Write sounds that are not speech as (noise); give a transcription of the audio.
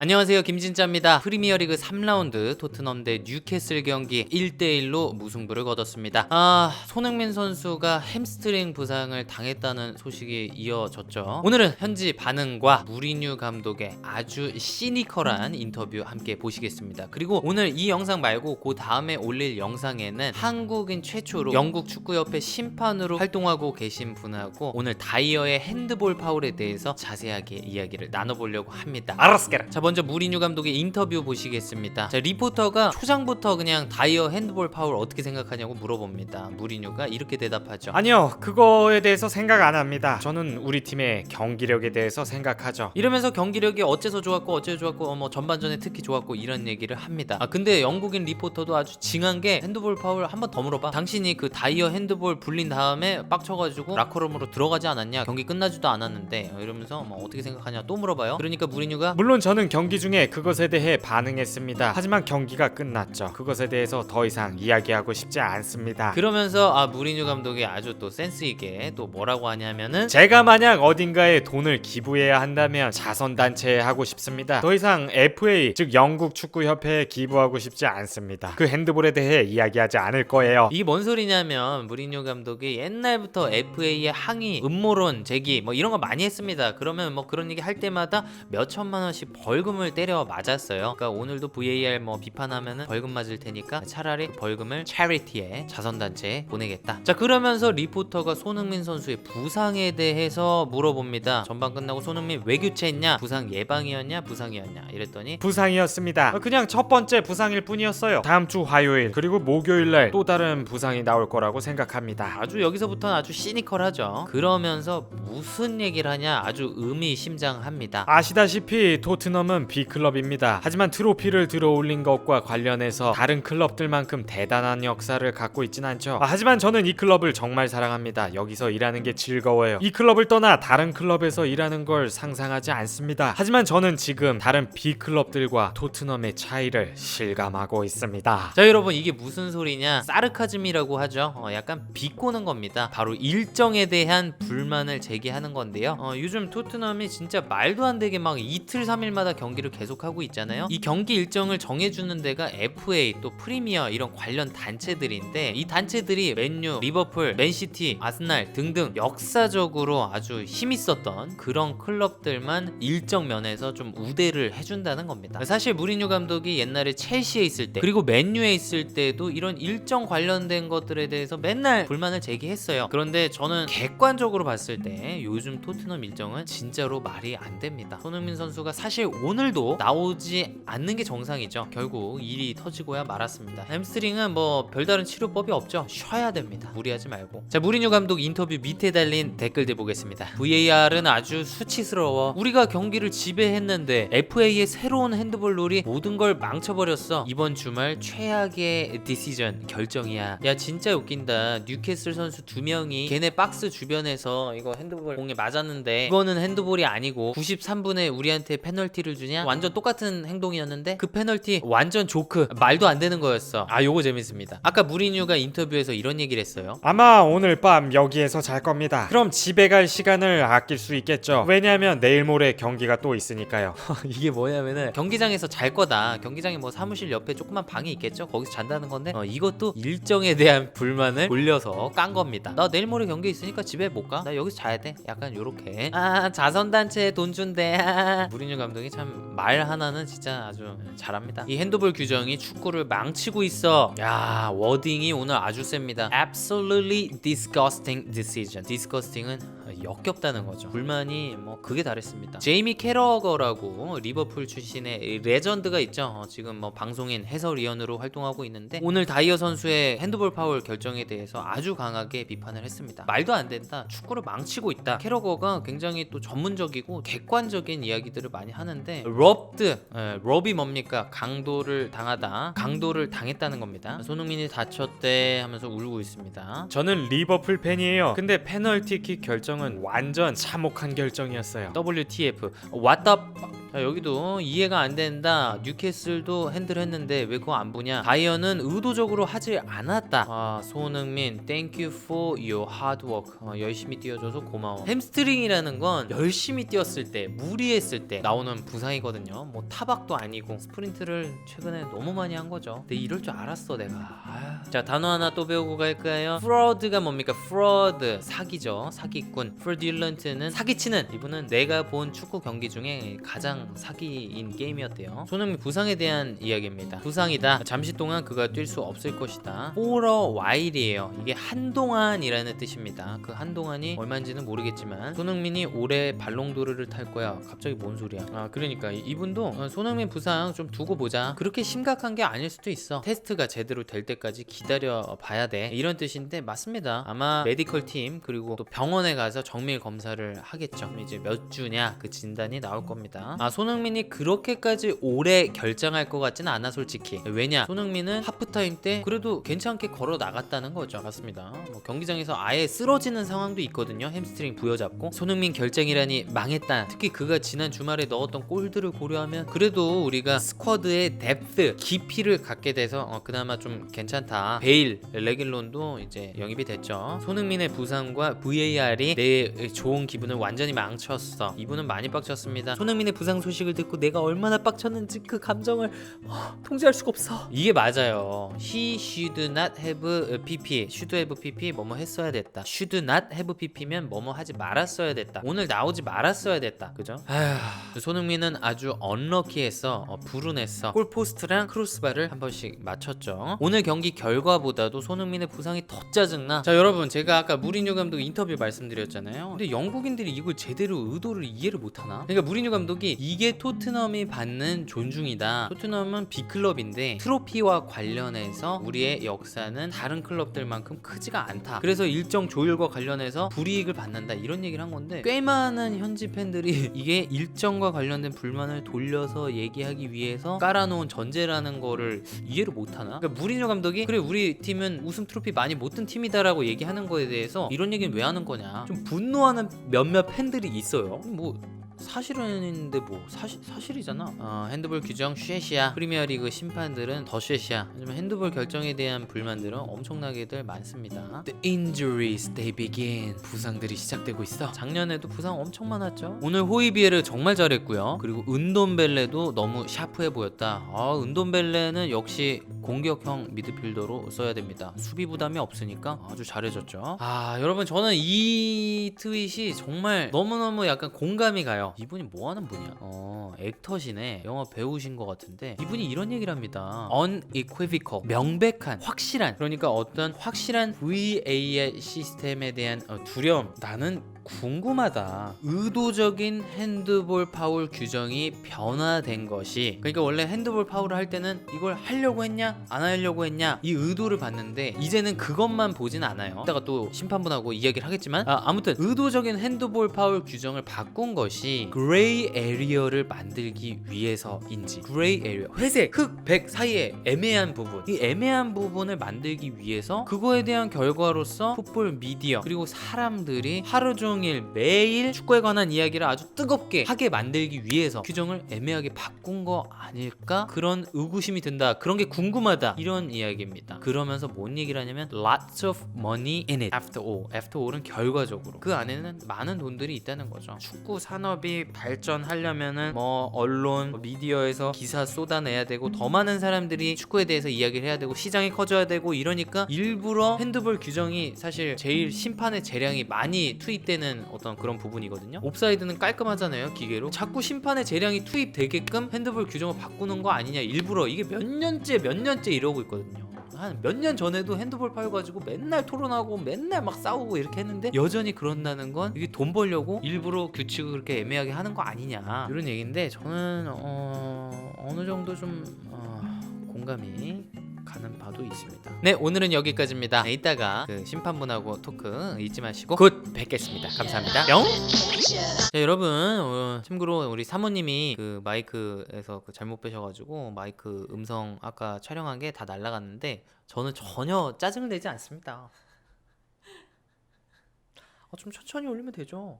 안녕하세요. 김진짜입니다. 프리미어리그 3라운드 토트넘 대 뉴캐슬 경기 1대1로 무승부를 거뒀습니다. 아 손흥민 선수가 햄스트링 부상을 당했다는 소식이 이어졌죠. 오늘은 현지 반응과 무리뉴 감독의 아주 시니컬한 인터뷰 함께 보시겠습니다. 그리고 오늘 이 영상 말고 그 다음에 올릴 영상에는 한국인 최초로 영국 축구협회 심판으로 활동하고 계신 분하고 오늘 다이어의 핸드볼 파울에 대해서 자세하게 이야기를 나눠보려고 합니다. 알았스케라. 자 먼저 무리뉴 감독의 인터뷰 보시겠습니다 자 리포터가 초장부터 그냥 다이어 핸드볼 파울 어떻게 생각하냐고 물어봅니다 무리뉴가 이렇게 대답하죠 아니요, 그거에 대해서 생각 안 합니다. 저는 우리 팀의 경기력에 대해서 생각하죠. 이러면서 경기력이 어째서 좋았고 어째서 좋았고 어, 뭐 전반전에 특히 좋았고 이런 얘기를 합니다. 아 근데 영국인 리포터도 아주 징한 게 핸드볼 파울 한 번 더 물어봐. 당신이 그 다이어 핸드볼 불린 다음에 빡쳐가지고 라커룸으로 들어가지 않았냐? 경기 끝나지도 않았는데 어, 이러면서 뭐 어떻게 생각하냐 또 물어봐요. 그러니까 무리뉴가 물론 저는 경기 중에 그것에 대해 반응했습니다. 하지만 경기가 끝났죠. 그것에 대해서 더 이상 이야기하고 싶지 않습니다. 그러면서 아 무리뉴 감독이 아주 또 센스 있게 또 뭐라고 하냐면은 제가 만약 어딘가에 돈을 기부해야 한다면 자선 단체에 하고 싶습니다. 더 이상 FA 즉 영국 축구 협회에 기부하고 싶지 않습니다. 그 핸드볼에 대해 이야기하지 않을 거예요. 이게 뭔 소리냐면 무리뉴 감독이 옛날부터 FA의 항의, 음모론 제기 뭐 이런 거 많이 했습니다. 그러면 뭐 그런 얘기 할 때마다 몇 천만 원씩 벌금 을 때려 맞았어요. 그러니까 오늘도 VAR 뭐 비판하면은 벌금 맞을 테니까 차라리 벌금을 차리티에 자선단체에 보내겠다. 자 그러면서 리포터가 손흥민 선수의 부상에 대해서 물어봅니다. 전반 끝나고 손흥민 왜 교체했냐? 부상 예방이었냐? 부상이었냐? 이랬더니 부상이었습니다. 그냥 첫 번째 부상일 뿐이었어요. 다음 주 화요일 그리고 목요일 날 또 다른 부상이 나올 거라고 생각합니다. 아주 여기서부터는 아주 시니컬하죠. 그러면서 무슨 얘기를 하냐 아주 의미심장합니다. 아시다시피 토트넘은 B클럽입니다. 하지만 트로피를 들어올린 것과 관련해서 다른 클럽들만큼 대단한 역사를 갖고 있진 않죠. 아, 하지만 저는 이 클럽을 정말 사랑합니다. 여기서 일하는 게 즐거워요. 이 클럽을 떠나 다른 클럽에서 일하는 걸 상상하지 않습니다. 하지만 저는 지금 다른 B클럽들과 토트넘의 차이를 실감하고 있습니다. 자 여러분 이게 무슨 소리냐 사르카즘이라고 하죠 어, 약간 비꼬는 겁니다 바로 일정에 대한 불만을 제기하는 건데요 어, 요즘 토트넘이 진짜 말도 안 되게 막 이틀 삼일마다 경 기를 계속하고 있잖아요 이 경기 일정을 정해주는 데가 FA 또 프리미어 이런 관련 단체들인데 이 단체들이 맨유 리버풀 맨시티 아스날 등등 역사적으로 아주 힘있었던 그런 클럽들만 일정 면에서 좀 우대를 해준다는 겁니다 사실 무리뉴 감독이 옛날에 첼시에 있을 때 그리고 맨유에 있을 때도 이런 일정 관련된 것들에 대해서 맨날 불만을 제기했어요. 그런데 저는 객관적으로 봤을 때 요즘 토트넘 일정은 진짜로 말이 안 됩니다. 손흥민 선수가 사실 오늘 도 나오지 않는 게 정상이죠. 결국 일이 터지고야 말았습니다. 햄스트링은 뭐 별다른 치료법이 없죠. 쉬어야 됩니다. 무리하지 말고. 자 무리뉴 감독 인터뷰 밑에 달린 댓글들 보겠습니다. VAR은 아주 수치스러워. 우리가 경기를 지배했는데 FA의 새로운 핸드볼 룰이 모든 걸 망쳐버렸어. 이번 주말 최악의 디시전 결정이야. 야 진짜 웃긴다. 뉴캐슬 선수 두 명이 걔네 박스 주변에서 이거 핸드볼 공에 맞았는데 이거는 핸드볼이 아니고 93분에 우리한테 페널티를 주냐? 완전 똑같은 행동이었는데 그 페널티 완전 조크 말도 안 되는 거였어. 아 요거 재밌습니다. 아까 무리뉴가 인터뷰에서 이런 얘기를 했어요. 아마 오늘 밤 여기에서 잘 겁니다. 그럼 집에 갈 시간을 아낄 수 있겠죠. 왜냐하면 내일 모레 경기가 또 있으니까요. (laughs) 이게 뭐냐면은 경기장에서 잘 거다. 경기장에 뭐 사무실 옆에 조그만 방이 있겠죠. 거기서 잔다는 건데 어, 이것도 일정에 대한 불만을 올려서 깐 겁니다. 나 내일 모레 경기 있으니까 집에 못 가. 나 여기서 자야 돼. 약간 요렇게. 아 자선 단체 돈 준대. 아. 무리뉴 감독이 참말 하나는 진짜 아주 잘합니다. 이 핸드볼 규정이 축구를 망치고 있어. 야 워딩이 오늘 아주 셉니다. Absolutely disgusting decision. disgusting은 역겹다는 거죠. 불만이 뭐 그게 다랬습니다. 제이미 캐러거라고 리버풀 출신의 레전드가 있죠. 어, 지금 뭐 방송인 해설위원으로 활동하고 있는데 오늘 다이어 선수의 핸드볼 파울 결정에 대해서 아주 강하게 비판을 했습니다. 말도 안 된다. 축구를 망치고 있다. 캐러거가 굉장히 또 전문적이고 객관적인 이야기들을 많이 하는데 럽드, 예, 럽이 뭡니까? 강도를 당하다, 강도를 당했다는 겁니다. 손흥민이 다쳤대 하면서 울고 있습니다. 저는 리버풀 팬이에요. 근데 페널티킥 결정은 완전 참혹한 결정이었어요. WTF, what the 자 여기도 이해가 안 된다. 뉴캐슬도 핸들했는데 왜 그거 안 보냐? 바이언은 의도적으로 하지 않았다. 아 손흥민, thank you for. 어, 열심히 뛰어줘서 고마워. 햄스트링이라는 건 열심히 뛰었을 때, 무리했을 때 나오는 부상이거든요. 뭐 타박도 아니고 스프린트를 최근에 너무 많이 한 거죠. 근데 이럴 줄 알았어 내가. 아휴. 자 단어 하나 또 배우고 갈까요? fraud가 뭡니까? fraud 사기죠. 사기꾼. fraudulent는 사기치는. 이분은 내가 본 축구 경기 중에 가장 사기인 게임이었대요. 손흥민 부상에 대한 이야기입니다. 부상이다. 잠시 동안 그가 뛸 수 없을 것이다. a while이에요. 이게 한동안이라는 뜻입니다. 그 한동안이 얼마인지는 모르겠지만 손흥민이 올해 발롱도르를 탈 거야. 갑자기 뭔 소리야? 아 그러니까 이- 이분도 어, 손흥민 부상 좀 두고 보자. 그렇게 심각한 게 아닐 수도 있어. 테스트가 제대로 될 때까지 기다려 봐야 돼. 이런 뜻인데 맞습니다. 아마 메디컬 팀 그리고 또 병원에 가서 정밀 검사를 하겠죠. 이제 몇 주냐 그 진단이 나올 겁니다. 아 손흥민이 그렇게까지 오래 결정할 것 같지는 않아 솔직히. 왜냐 손흥민은 하프타임 때 그래도 괜찮게 걸어 나갔다는 거죠. 맞습니다. 뭐 경기장에서 아예 쓰러지는 상황도 있거든요. 햄스트링 부여잡고 손흥민 결정이라니 망했다. 특히 그가 지난 주말에 넣었던 골들을 고려하면 그래도 우리가 스쿼드의 뎁스 깊이를 갖게 돼서 어, 그나마 좀 괜찮다. 베일 레길론도 이제 영입이 됐죠. 손흥민의 부상과 VAR이 내 좋은 기분을 완전히 망쳤어. 이분은 많이 빡쳤습니다. 손흥민의 부상 소식을 듣고 내가 얼마나 빡쳤는지 그 감정을 어, 통제할 수가 없어. 이게 맞아요. He should not have PP, should have PP 뭐뭐 했어야 됐다. should not have PP면 뭐뭐 하지 말았어야 됐다. 오늘 나오지 말았어야 됐다. 그죠? 아휴, 손흥민은 아주 언럭키했어. 어, 불운했어. 골포스트랑 크로스바를 한 번씩 맞췄죠. 오늘 경기 결과보다도 손흥민의 부상이 더 짜증나. 자, 여러분 제가 아까 무리뉴 감독 인터뷰 말씀드렸잖아요. 근데 영국인들이 이걸 제대로 의도를 이해를 못하나? 그러니까 무리뉴 감독이 이게 토트넘이 받는 존중이다. 토트넘은 B클럽인데 트로피와 관련해서 우리의 역사는 다른 클럽들만큼 크지가 않다. 그래서 일정 조율과 관련해서 불이익을 받는다. 이런 얘기를 한 건데 꽤 많은 현지 팬들이 (laughs) 이게 일정과 관련된 불만을 돌려서 얘기하기 위해서 깔아놓은 전제라는 거를 이해를 못하나? 그러니까 무리뉴 감독이 그래 우리 팀은 우승 트로피 많이 못 든 팀이다라고 얘기하는 거에 대해서 이런 얘기는 왜 하는 거냐? 좀 분노하는 몇몇 팬들이 있어요. 뭐 사실은인데 뭐 사실 사실이잖아. 어, 핸드볼 규정 쉐시야. 프리미어리그 심판들은 더 쉐시야. 하지만 핸드볼 결정에 대한 불만들은 엄청나게들 많습니다. The injuries they begin. 부상들이 시작되고 있어. 작년에도 부상 엄청 많았죠. 오늘 호이비에르 정말 잘했고요. 그리고 은돈벨레도 너무 샤프해 보였다. 아 은돈벨레는 역시 공격형 미드필더로 써야 됩니다. 수비 부담이 없으니까 아주 잘해줬죠. 아 여러분 저는 이 트윗이 정말 너무너무 약간 공감이 가요. 이분이 뭐 하는 분이야? 어 액터시네. 영화 배우신 것 같은데 이분이 이런 얘기를 합니다. unequivocal 명백한 확실한 그러니까 어떤 확실한 VAR 시스템에 대한 어, 두려움 나는 궁금하다. 의도적인 핸드볼 파울 규정이 변화된 것이 그러니까 원래 핸드볼 파울을 할 때는 이걸 하려고 했냐 안 하려고 했냐 이 의도를 봤는데 이제는 그것만 보진 않아요. 이따가 또 심판분하고 이야기를 하겠지만 아, 아무튼 의도적인 핸드볼 파울 규정을 바꾼 것이 그레이 에리어를 만들기 위해서인지 그레이 에리어 회색 흑 백 사이에 애매한 부분 이 애매한 부분을 만들기 위해서 그거에 대한 결과로서 풋볼 미디어 그리고 사람들이 하루 종일 매일 축구에 관한 이야기를 아주 뜨겁게 하게 만들기 위해서 규정을 애매하게 바꾼 거 아닐까? 그런 의구심이 든다. 그런 게 궁금하다. 이런 이야기입니다. 그러면서 뭔 얘기를 하냐면 lots of money in it. After all. After all은 결과적으로. 그 안에는 많은 돈들이 있다는 거죠. 축구 산업이 발전하려면은 뭐 언론 뭐 미디어에서 기사 쏟아내야 되고 더 많은 사람들이 축구에 대해서 이야기를 해야 되고 시장이 커져야 되고 이러니까 일부러 핸드볼 규정이 사실 제일 심판의 재량이 많이 투입되는 어떤 그런 부분이거든요. 옵사이드는 깔끔하잖아요, 기계로. 자꾸 심판의 재량이 투입되게끔 핸드볼 규정을 바꾸는 거 아니냐 일부러 이게 몇 년째 몇 년째 이러고 있거든요. 한 몇 년 전에도 핸드볼 파일 가지고 맨날 토론하고 맨날 막 싸우고 이렇게 했는데 여전히 그런다는 건 이게 돈 벌려고 일부러 규칙을 그렇게 애매하게 하는 거 아니냐 이런 얘기인데 저는 어, 어느 정도 좀 어, 공감이 가는 바도 있습니다. 네 오늘은 여기까지입니다. 네, 이따가 그 심판분하고 토크 잊지 마시고 곧 뵙겠습니다. 감사합니다. 뿅. 자 여러분 어, 참고로 우리 사모님이 그 마이크에서 그 잘못 빼셔가지고 마이크 음성 아까 촬영한 게 다 날라갔는데 저는 전혀 짜증을 내지 않습니다. 어, 좀 천천히 올리면 되죠.